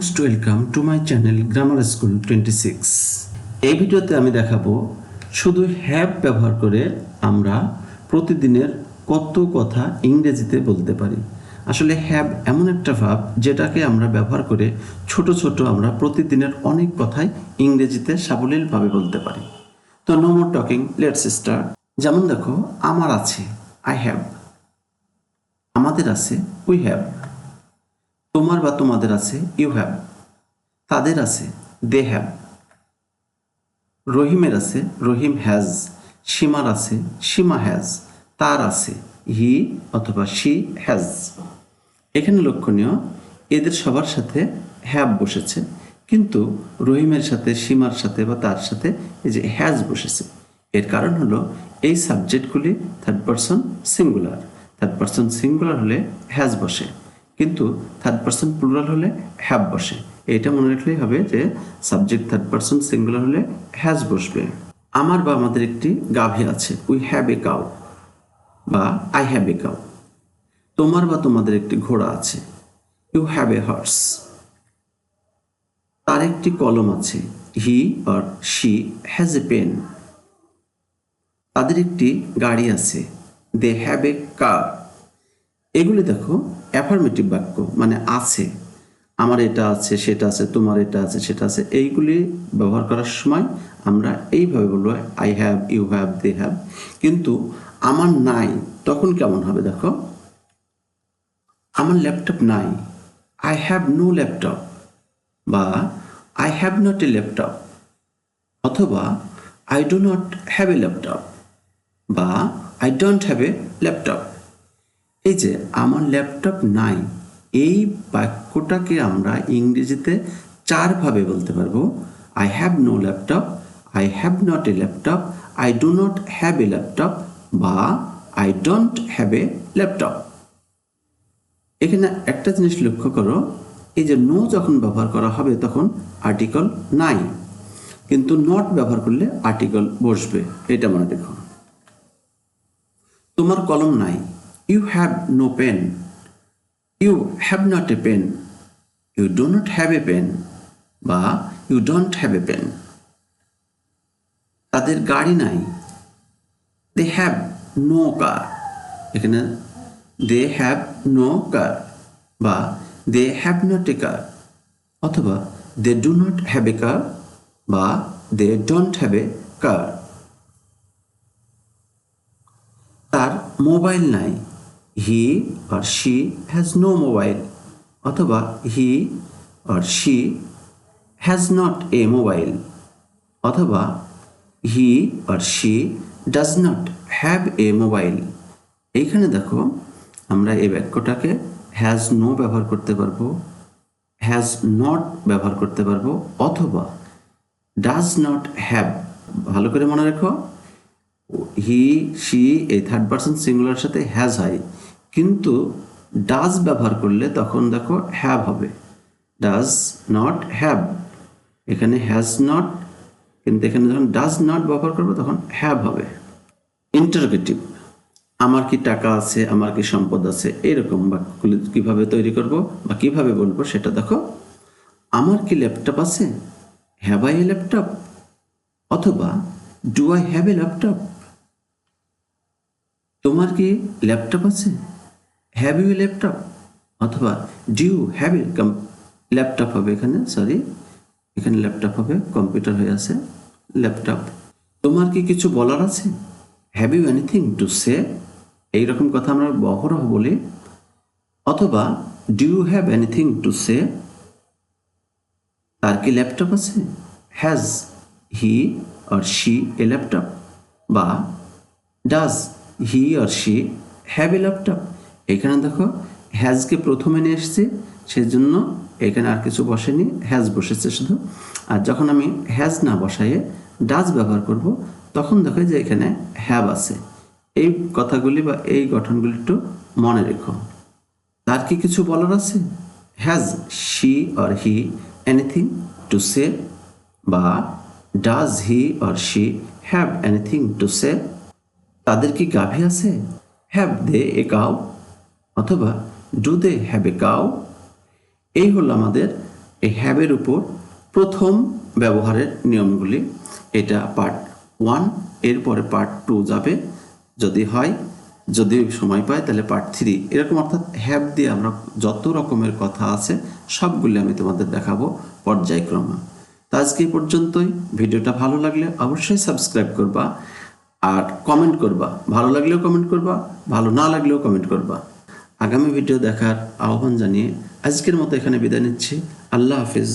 Most welcome to my channel grammar school twenty six এই ভিডিওতে আমি দেখাবো শুধু হ্যাভ ব্যবহার করে আমরা প্রতিদিনের কত কথা ইংরেজিতে বলতে পারি। আসলে হ্যাভ এমন একটা ভাব যেটাকে আমরা ব্যবহার করে ছোট ছোট আমরা প্রতিদিনের অনেক কথাই ইংরেজিতে সাবলীলভাবে বলতে পারি। তো no more talking let's start যেমন দেখো, আমার আছে আই হ্যাভ আমাদের আছে উই হ্যাভ তোমার বা তোমাদের আছে ইউ হ্যাভ তাদের আছে দে হ্যাভ রহিমের আছে, রহিম হ্যাজ সীমার আছে, সীমা হ্যাজ তার আছে হি অথবা শি হ্যাজ এখানে লক্ষণীয়, এদের সবার সাথে হ্যাভ বসেছে, কিন্তু রহিমের সাথে, সীমার সাথে বা তার সাথে এই যে হ্যাজ বসেছে। এর কারণ হলো এই সাবজেক্টগুলি third person singular third person singular হলে হ্যাজ বসে। কিন্তু থার্ড পারসন প্লুরাল হলে হ্যাভ বসে। এটা মনে রাখলেই হবে যে সাবজেক্ট থার্ড পারসন সিঙ্গুলার হলে হ্যাজ বসবে। আমার বা আমাদের একটি গাভী আছে উই হ্যাভ এ কাউ বা আই হ্যাভ এ কাউ তোমার বা তোমাদের একটি ঘোড়া আছে ইউ হ্যাভ এ হর্স তার একটি কলম আছে he or she has a pen তাদের একটি গাড়ি আছে দে হ্যাভ এ কার এগুলি দেখো অ্যাফার্মেটিভ বাক্য মানে আছে। আমার এটা আছে, সেটা আছে, তোমার এটা আছে, সেটা আছে। এইগুলি ব্যবহার করার সময় আমরা এইভাবে বলব I have you have they have কিন্তু আমার নাই, তখন কেমন হবে দেখো? আমার ল্যাপটপ নাই। I have no laptop. বা I have not a laptop. অথবা I do not have a laptop. বা I don't have a laptop. এই যে আমার ল্যাপটপ নাই, এই বাক্যটাকে আমরা ইংরেজিতে চারভাবে বলতে পারব। I have no laptop I have not a laptop I do not have a laptop বা I don't have a laptop এখানে একটা জিনিস লক্ষ্য করো, এই যে নো যখন ব্যবহার করা হবে তখন আর্টিকল নাই, কিন্তু নট ব্যবহার করলে আর্টিকল বসবে, এটা মনে দেখো তোমার কলম নাই you have no pen You have not a pen. You do not have a pen বা you don't have a pen তাদের গাড়ি নাই। দে হ্যাভ নো কার এখানে দে হ্যাভ নো কার বা they have not a car অথবা they do not have a car বা they don't have a car তার mobile নাই। He or she has no mobile অথবা he or she has not a mobile অথবা he or she does not have a mobile এইখানে দেখো, আমরা এই বাক্যটাকে has no ব্যবহার করতে পারব হ্যাজ নট ব্যবহার করতে পারব, অথবা ডাজ নট হ্যাভ ভালো করে মনে রেখো হি শি এই থার্ড পার্সন সিঙ্গুলার সাথে হ্যাজ হয়। কিন্তু ডাজ ব্যবহার করলে তখন দেখো হ্যাভ হবে। ডাজ নট হ্যাভ এখানে হ্যাজ নট কিন্তু এখানে যখন ডাজ নট ব্যবহার করব তখন হ্যাভ হবে। ইন্টারগেটিভ আমার কি টাকা আছে, আমার কি সম্পদ আছে, এরকম বাক্যগুলি কীভাবে তৈরি করব বা কীভাবে বলব সেটা দেখো। আমার কি ল্যাপটপ আছে? হ্যাভ আই এ ল্যাপটপ অথবা do I have a laptop তোমার কি ল্যাপটপ আছে? হ্যাভ ইউ ল্যাপটপ অথবা do you have a laptop হবে এখানে সরি এখানে ল্যাপটপ হবে কম্পিউটার হয়ে আছে ল্যাপটপ তোমার কি কিছু বলার আছে? Have you anything to say এইরকম কথা আমরা বহরহ বলি। অথবা do you have anything to say তার কি ল্যাপটপ আছে? Has he or she a laptop বা does he or she have a laptop এখানে দেখো হ্যাজকে প্রথমে নিয়ে এসেছি, সেজন্য এখানে আর কিছু বসেনি হ্যাজ বসেছে শুধু। আর যখন আমি হ্যাজ না বসাইয়ে ডাজ ব্যবহার করব, তখন দেখো যে এখানে হ্যাভ আছে। এই কথাগুলি বা এই গঠনগুলি একটু মনে রেখো। তার কি কিছু বলার আছে? Has she or he anything to say বা does he or she have anything to say তাদের কি গাভী আছে? হ্যাভ দে এ কাউ অথবা do they have a cow এই হলো আমাদের এই হ্যাবের উপর প্রথম ব্যবহারের নিয়মগুলি। এটা পার্ট ওয়ান এরপরে পার্ট টু যাবে। যদি হয়, যদি সময় পায়, তাহলে পার্ট থ্রি এরকম অর্থাৎ হ্যাব দিয়ে আমরা যত রকমের কথা আছে, সবগুলি আমি তোমাদের দেখাবো পর্যায়ক্রমে। তো আজকে পর্যন্তই। ভিডিওটা ভালো লাগলে অবশ্যই সাবস্ক্রাইব করবা আর কমেন্ট করবা। ভালো লাগলেও কমেন্ট করবা, ভালো না লাগলেও কমেন্ট করবা। আগামী ভিডিও দেখার আহ্বান জানিয়ে আজকের মতো এখানে বিদায় নিচ্ছি। আল্লাহ হাফিজ।